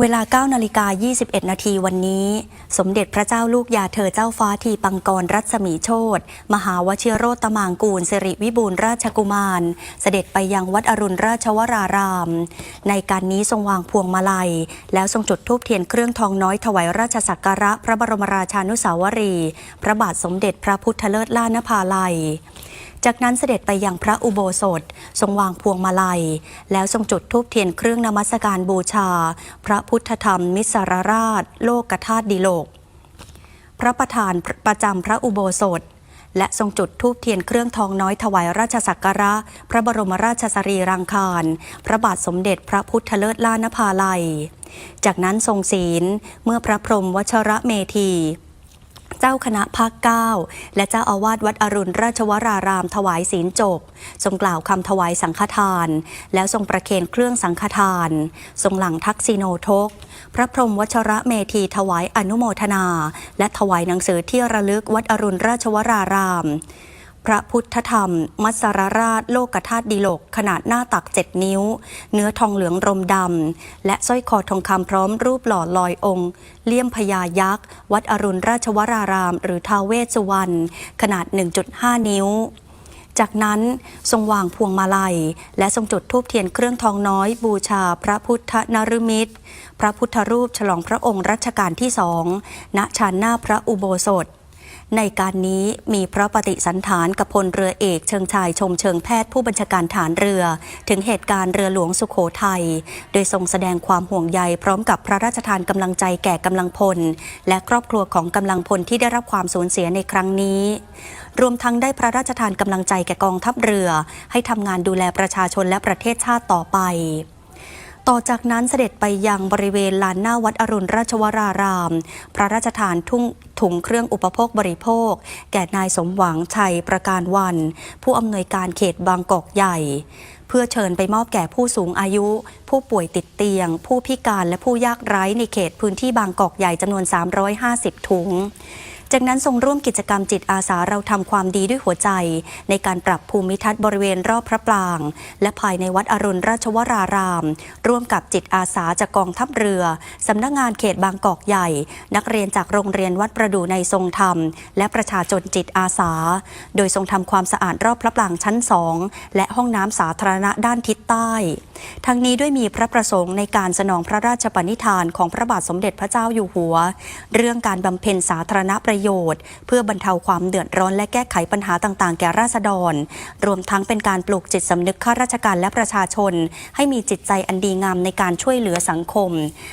เวลา 9 นาฬิกา 21 นาทีวันนี้ สมเด็จพระเจ้าลูกยาเธอเจ้าฟ้าทีปังกรรัศมีโชตมหาวชิโรตมางกูลสิริวิบูลราชกุมาร เสด็จไปยังวัดอรุณราชวราราม ในการนี้ทรงวางพวงมาลัย แล้วทรงจุดธูปเทียนเครื่องทองน้อยถวายราชสักการะพระบรมราชานุสาวรี พระบาทสมเด็จพระพุทธเลิศล่านภาลัย จากนั้นเสด็จไปยังพระอุโบสถ ทรงวางพวงมาลัย แล้วทรงจุดธูปเทียนเครื่องนมัสการบูชา พระพุทธธรรมมิสรราช โลกธาตุดิโลก พระประธานประจำพระอุโบสถและทรงจุดธูปเทียนเครื่องทองน้อยถวายราชสักการะ พระบรมราชสรีรังคาร พระบาทสมเด็จพระพุทธเลิศล่านภาลัย จากนั้นทรงศีลเมื่อพระพรหมวชระเมธี เจ้าคณะภาคเก้าและเจ้าอาวาสวัดอรุณราชวรารามถวายศีลจบ ทรงกล่าวคำถวายสังฆทาน แล้วทรงประเคนเครื่องสังฆทาน ทรงหลังทักษิโนทก พระพรหมวชระเมธีถวายอนุโมทนา และถวายหนังสือที่ระลึกวัดอรุณราชวราราม พระพุทธธรรม มัสรราช โลกธาตุดิโลก ขนาดหน้าตักเจ็ดนิ้ว เนื้อทองเหลืองรมดำ และสร้อยคอทองคำพร้อมรูปหล่อลอยองค์ เลี่ยมพญายักษ์ วัดอรุณราชวราราม หรือทาวเวสวรรณขนาด 1.5 นิ้วจากนั้นทรงวางพวงมาลัย และทรงจุดธูปเทียนเครื่องทองน้อยบูชาพระพุทธนรมิตร พระพุทธรูปฉลองพระองค์รัชกาลที่สองณชานหน้าพระอุโบสถ ในการนี้มีพระปฏิสันฐานกับพลเรือเอกเชิงชายชมเชิงแพทย์ผู้บัญชาการฐานเรือ ถึงเหตุการณ์เรือหลวงสุขโขทัยโดยทรงแสดงความห่วงใยพร้อมกับพระราชทานกำลังใจแก่กำลังพล และครอบครัวของกำลังพลที่ได้รับความสูญเสียในครั้งนี้ รวมทั้งได้พระราชทานกำลังใจแก่กองทัพเรือ ให้ทำงานดูแลประชาชนและประเทศชาติต่อไป ต่อจากนั้นเสด็จไปยังบริเวณลานหน้าวัดอรุณราชวราราม พระราชทานทุ่งถุงเครื่องอุปโภคบริโภค แก่นายสมหวังชัยประการวัน ผู้อำนวยการเขตบางกอกใหญ่ เพื่อเชิญไปมอบแก่ผู้สูงอายุ ผู้ป่วยติดเตียง ผู้พิการและผู้ยากไร้ในเขตพื้นที่บางกอกใหญ่จำนวน 350 ถุง จากนั้นทรงร่วมกิจกรรมจิตอาสาเราทำความดีด้วยหัวใจ ในการปรับภูมิทัศน์บริเวณรอบพระปราง และภายในวัดอรุณราชวราราม ร่วมกับจิตอาสาจากกองทัพเรือสำนักงานเขตบางกอกใหญ่ นักเรียนจากโรงเรียนวัดประดูในทรงธรรม และประชาชนจิตอาสา โดยทรงทำความสะอาดรอบพระปรางชั้นสองและห้องน้ำสาธารณะด้านทิศใต้ ทั้งนี้ด้วยมีพระประสงค์ในการสนองพระราชปณิธานของพระบาทสมเด็จพระเจ้าอยู่หัว เรื่องการบำเพ็ญสาธารณประโยชน์ เพื่อบรรเทาความเดือดร้อนและแก้ไขปัญหาต่างๆ แก่ราษฎร รวมทั้งเป็นการปลูกจิตสำนึกข้าราชการและประชาชน ให้มีจิตใจอันดีงามในการช่วยเหลือสังคม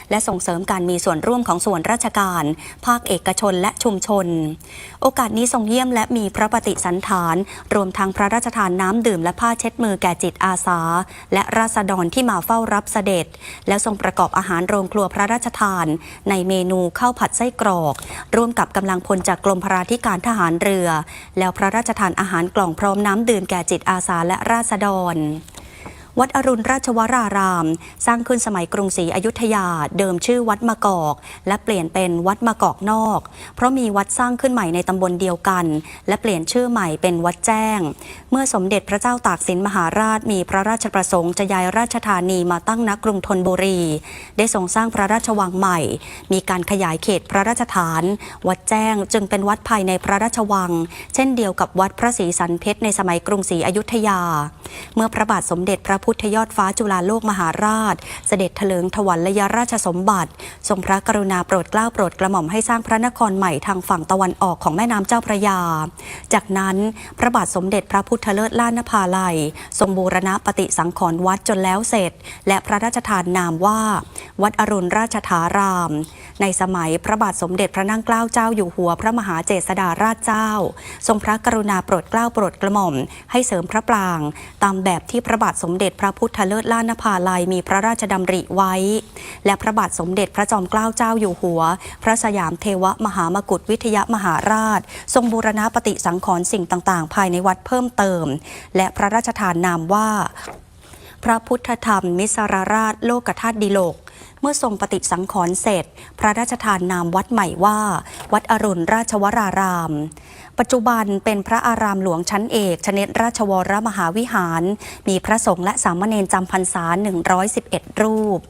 และส่งเสริมการมีส่วนร่วมของส่วนราชการ ภาคเอกชนและชุมชน โอกาสนี้ทรงเยี่ยมและมีพระปฏิสันฐาน รวมทั้งพระราชทานน้ำดื่มและผ้าเช็ดมือแก่จิตอาสา และราษฎรที่มาเฝ้ารับเสด็จ แล้วทรงประกอบอาหารโรงครัวพระราชทาน ในเมนูข้าวผัดไส้กรอก ร่วมกับกำลังพลจากกรมพราธิการทหารเรือ แล้วพระราชทานอาหารกล่องพร้อมน้ำดื่มแก่จิตอาสาและราษฎร วัดอรุณราชวราราม สร้างขึ้นสมัยกรุงศรีอยุธยา เดิมชื่อวัดมะกอก และเปลี่ยนเป็นวัดมะกอกนอก เพราะมีวัดสร้างขึ้นใหม่ในตำบลเดียวกัน และเปลี่ยนชื่อใหม่เป็นวัดแจ้ง เมื่อสมเด็จพระเจ้าตากสินมหาราชมีพระราชประสงค์จะย้ายราชธานีมาตั้งณกรุงธนบุรี ได้ทรงสร้างพระราชวังใหม่ มีการขยายเขตพระราชฐาน วัดแจ้งจึงเป็นวัดภายในพระราชวัง เช่นเดียวกับวัดพระศรีสันเพชรในสมัยกรุงศรีอยุธยา เมื่อพระบาทสมเด็จพระพุุทธยอดฟ้าจุฬาโลกมหาราช เสด็จเถลิงถวัลยราชสมบัติ ทรงพระกรุณาโปรดเกล้าโปรดกระหม่อมให้สร้างพระนครใหม่ทางฝั่งตะวันออกของแม่น้ำเจ้าพระยา จากนั้นพระบาทสมเด็จพระพุทธเลิศล้านนภาลัย ทรงบูรณะปฏิสังขรณ์วัดจนแล้วเสร็จ และพระราชทานนามว่า วัดอรุณราชธาราม ในสมัยพระบาทสมเด็จพระนั่งเกล้าเจ้าอยู่หัวพระมหาเจษฎาราชเจ้า ทรงพระกรุณาโปรดเกล้าโปรดกระหม่อม ให้เสริมพระปราง ตามแบบที่พระบาทสมเด็จพระพุทธเลิศล้านภาลัยมีพระราชดำริไว้ และพระบาทสมเด็จพระจอมเกล้าเจ้าอยู่หัว พระสยามเทวมหามกุฏวิทยมหาราช ทรงบูรณะปฏิสังขรณ์สิ่งต่าง ๆ ภายในวัดเพิ่มเติม และพระราชทานนามว่า พระพุทธธรรมมิสรราชโลกธาตุดิโลก เมื่อทรงปฏิสังขรณ์เสร็จ พระราชทานนามวัดใหม่ว่า วัดอรุณราชวราราม ปัจจุบันเป็นพระอารามหลวงชั้นเอกชนิดราชวรมหาวิหาร มีพระสงฆ์และสามเณรจำพรรษา 111 รูป